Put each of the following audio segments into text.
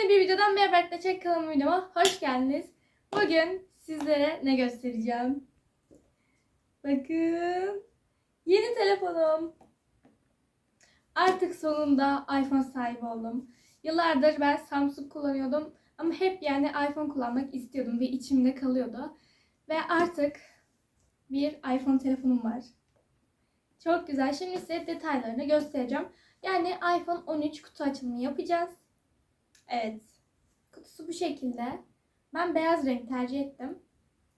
Yeni bir videodan merhaba arkadaşlar kanalıma videoma hoş geldiniz. Bugün sizlere ne göstereceğim? Bakın. Yeni telefonum. Artık sonunda iPhone sahibi oldum. Yıllardır ben Samsung kullanıyordum ama hep yani iPhone kullanmak istiyordum ve içimde kalıyordu. Ve artık bir iPhone telefonum var. Çok güzel. Şimdi size detaylarını göstereceğim. Yani iPhone 13 kutu açılımı yapacağız. Evet. Kutusu bu şekilde. Ben beyaz renk tercih ettim.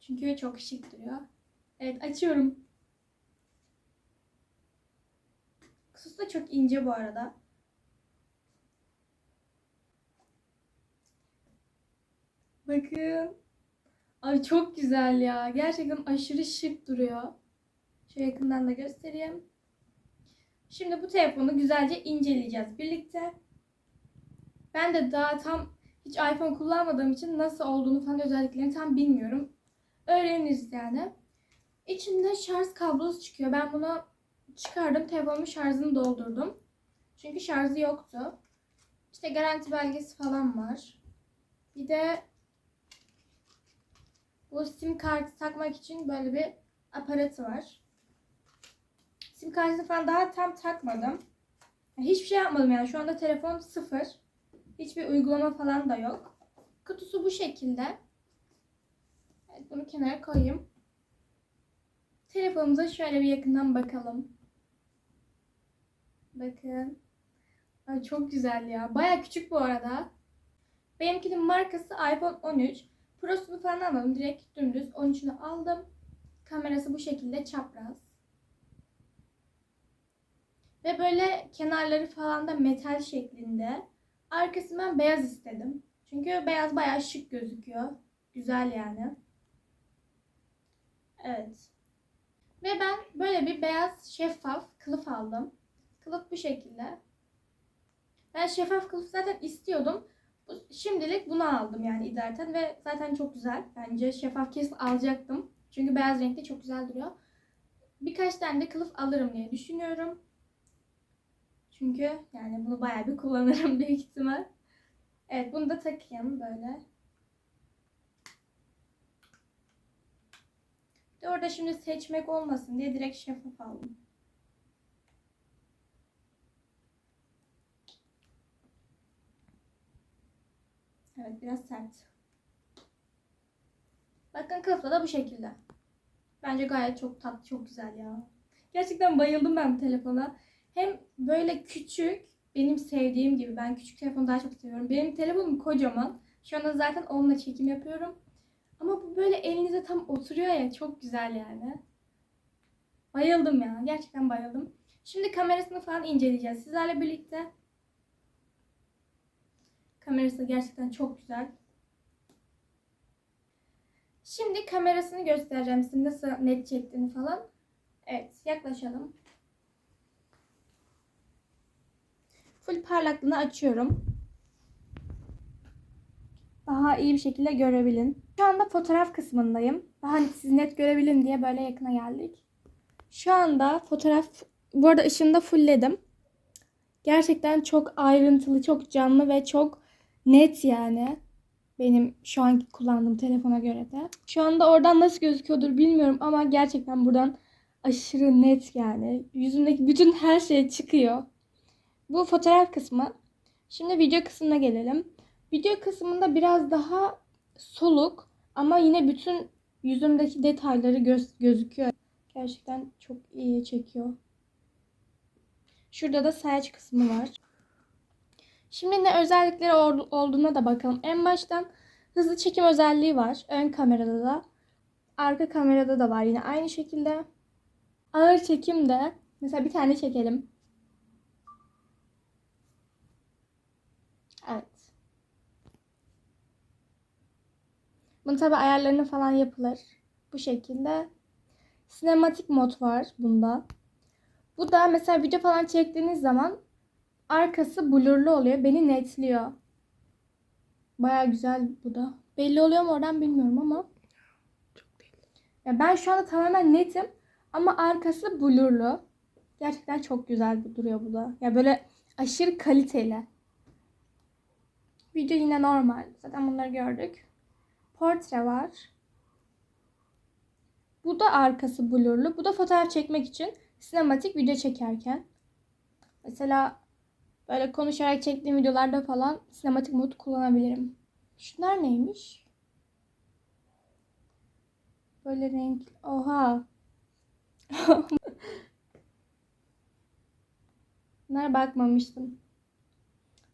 Çünkü çok şık duruyor. Evet açıyorum. Kutusu da çok ince bu arada. Bakın. Ay çok güzel ya. Gerçekten aşırı şık duruyor. Şöyle yakından da göstereyim. Şimdi bu telefonu güzelce inceleyeceğiz birlikte. Ben de daha tam hiç iPhone kullanmadığım için nasıl olduğunu falan özelliklerini tam bilmiyorum. Öğreniriz yani. İçinde şarj kablosu çıkıyor. Ben bunu çıkardım. Telefonumun şarjını doldurdum. Çünkü şarjı yoktu. İşte garanti belgesi falan var. Bir de bu sim kartı takmak için böyle bir aparatı var. Sim kartını falan daha tam takmadım. Hiçbir şey yapmadım yani. Şu anda telefon sıfır. Hiçbir uygulama falan da yok. Kutusu bu şekilde. Evet, bunu kenara koyayım. Telefonumuza şöyle bir yakından bakalım. Bakın. Ay çok güzel ya. Baya küçük bu arada. Benimkinin markası iPhone 13. Pro'sunu falan almadım. Direkt dümdüz 13'ünü aldım. Kamerası bu şekilde çapraz. Ve böyle kenarları falan da metal şeklinde. Arkasını ben beyaz istedim. Çünkü beyaz bayağı şık gözüküyor. Güzel yani. Evet. Ve ben böyle bir beyaz şeffaf kılıf aldım. Kılıf bu şekilde. Ben şeffaf kılıf zaten istiyordum. Şimdilik bunu aldım yani idareten ve zaten çok güzel. Bence şeffaf kesin alacaktım. Çünkü beyaz renkte çok güzel duruyor. Birkaç tane de kılıf alırım diye düşünüyorum. Çünkü yani bunu bayağı bir kullanırım büyük ihtimal. Evet bunu da takayım böyle. De orada şimdi seçmek olmasın diye direkt şeffaf aldım. Evet biraz sert. Bakın kılıfı da bu şekilde. Bence gayet çok tatlı, çok güzel ya. Gerçekten bayıldım ben bu telefona. Hem böyle küçük, benim sevdiğim gibi. Ben küçük telefonu daha çok seviyorum. Benim telefonum kocaman. Şu anda zaten onunla çekim yapıyorum. Ama bu böyle elinize tam oturuyor ya. Çok güzel yani. Bayıldım ya. Gerçekten bayıldım. Şimdi kamerasını falan inceleyeceğiz sizlerle birlikte. Kamerası gerçekten çok güzel. Şimdi kamerasını göstereceğim size nasıl net çektiğini falan. Evet yaklaşalım. Full parlaklığını açıyorum. Daha iyi bir şekilde görebilin. Şu anda fotoğraf kısmındayım. Daha siz net görebilin diye böyle yakına geldik. Şu anda fotoğraf bu arada ışığını da fullledim. Gerçekten çok ayrıntılı, çok canlı ve çok net yani. Benim şu anki kullandığım telefona göre de. Şu anda oradan nasıl gözüküyordur bilmiyorum ama gerçekten buradan aşırı net yani. Yüzümdeki bütün her şey çıkıyor. Bu fotoğraf kısmı. Şimdi video kısmına gelelim. Video kısmında biraz daha soluk ama yine bütün yüzümdeki detayları göz gözüküyor. Gerçekten çok iyi çekiyor. Şurada da saç kısmı var. Şimdi ne özellikleri olduğuna da bakalım. En baştan hızlı çekim özelliği var. Ön kamerada da. Arka kamerada da var yine aynı şekilde. Ağır çekim de mesela bir tane çekelim. Evet. Bunun tabi ayarlarını falan yapılır. Bu şekilde. Sinematik mod var bunda. Bu da mesela video falan çektiğiniz zaman arkası blurlu oluyor. Beni netliyor. Baya güzel bu da. Belli oluyor mu oradan bilmiyorum ama. Çok belli. Ya ben şu anda tamamen netim ama arkası blurlu. Gerçekten çok güzel duruyor bu da. Ya böyle aşırı kaliteli. Video yine normal. Zaten bunları gördük. Portre var. Bu da arkası blurlu. Bu da fotoğraf çekmek için sinematik video çekerken. Mesela böyle konuşarak çektiğim videolarda falan sinematik mod kullanabilirim. Şunlar neymiş? Böyle renk. Oha. Bunlara bakmamıştım.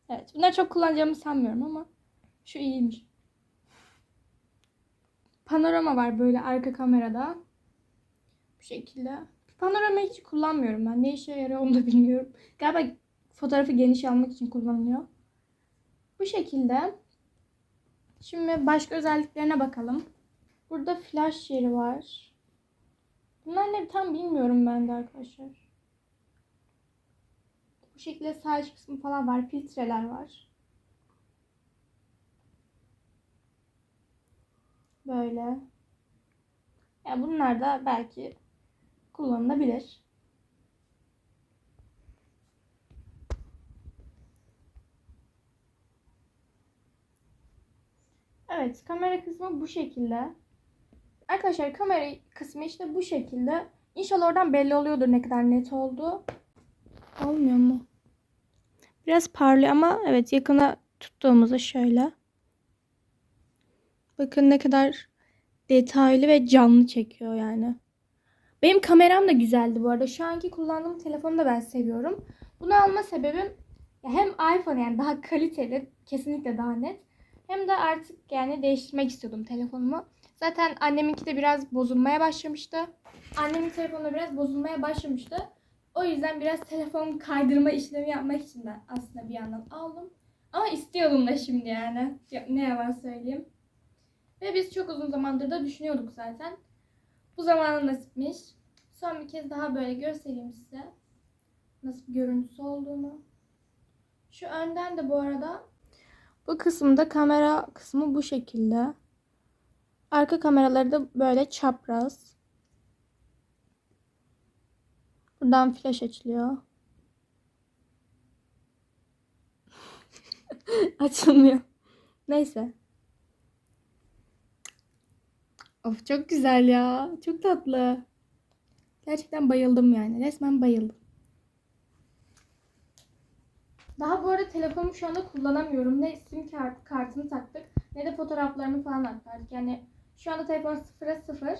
Evet. Bunları çok kullanacağımı sanmıyorum ama şu iyiymiş. Panorama var böyle arka kamerada. Bu şekilde. Panorama hiç kullanmıyorum ben. Ne işe yarıyor onu da bilmiyorum. Galiba fotoğrafı geniş almak için kullanılıyor. Bu şekilde. Şimdi başka özelliklerine bakalım. Burada flash yeri var. Bunlar ne tam bilmiyorum ben de arkadaşlar. Bu şekilde iç kısmı falan var. Filtreler var. Böyle. Ya bunlar da belki kullanılabilir. Evet, kamera kısmı bu şekilde. Arkadaşlar kamera kısmı işte bu şekilde. İnşallah oradan belli oluyordur ne kadar net oldu. Olmuyor mu? Biraz parlıyor ama evet yakına tuttuğumuzda şöyle. Bakın ne kadar detaylı ve canlı çekiyor yani. Benim kameram da güzeldi bu arada. Şu anki kullandığım telefonu da ben seviyorum. Bunu alma sebebim hem iPhone yani daha kaliteli, kesinlikle daha net. Hem de artık yani değiştirmek istiyordum telefonumu. Zaten anneminki de biraz bozulmaya başlamıştı. Annemin telefonu da biraz bozulmaya başlamıştı. O yüzden biraz telefon kaydırma işlemi yapmak için de aslında bir yandan aldım. Ama istiyordum da şimdi yani. Ya- Ne yalan söyleyeyim. Ve biz çok uzun zamandır da düşünüyorduk zaten. Bu zamanı nasipmiş. Son bir kez daha böyle göstereyim size. Nasıl bir görüntüsü olduğunu. Şu önden de bu arada bu kısımda kamera kısmı bu şekilde. Arka kameraları da böyle çapraz. Buradan flash açılıyor. Açılmıyor. Neyse. Of çok güzel ya. Çok tatlı. Gerçekten bayıldım yani. Resmen bayıldım. Daha bu arada telefonumu şu anda kullanamıyorum. Ne sim kart, kartını taktık ne de fotoğraflarımı falan aktardık. Yani şu anda telefon sıfıra sıfır.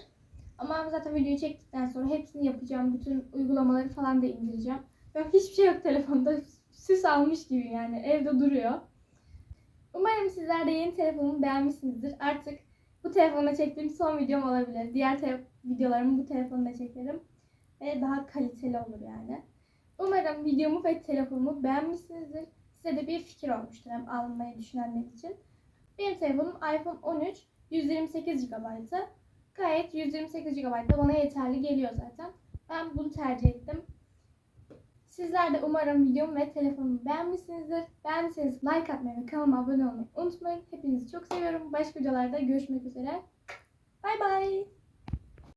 Ama zaten videoyu çektikten sonra hepsini yapacağım. Bütün uygulamaları falan da indireceğim. Yok hiçbir şey yok telefonda. Süs almış gibi yani evde duruyor. Umarım sizler de yeni telefonumu beğenmişsinizdir. Artık bu telefonla çektiğim son videom olabilir. Diğer videolarımı bu telefonla çekerim. Ve daha kaliteli olur yani. Umarım videomu ve telefonumu beğenmişsinizdir. Size de bir fikir olmuştur hem almayı düşünenler için. Benim telefonum iPhone 13 128 GB. Gayet 128 GB da bana yeterli geliyor zaten. Ben bunu tercih ettim. Sizler de umarım videomu ve telefonumu beğenmişsinizdir. Beğendiyseniz like atmayı ve kanalıma abone olmayı unutmayın. Hepinizi çok seviyorum. Başka videolarda görüşmek üzere. Bay bay.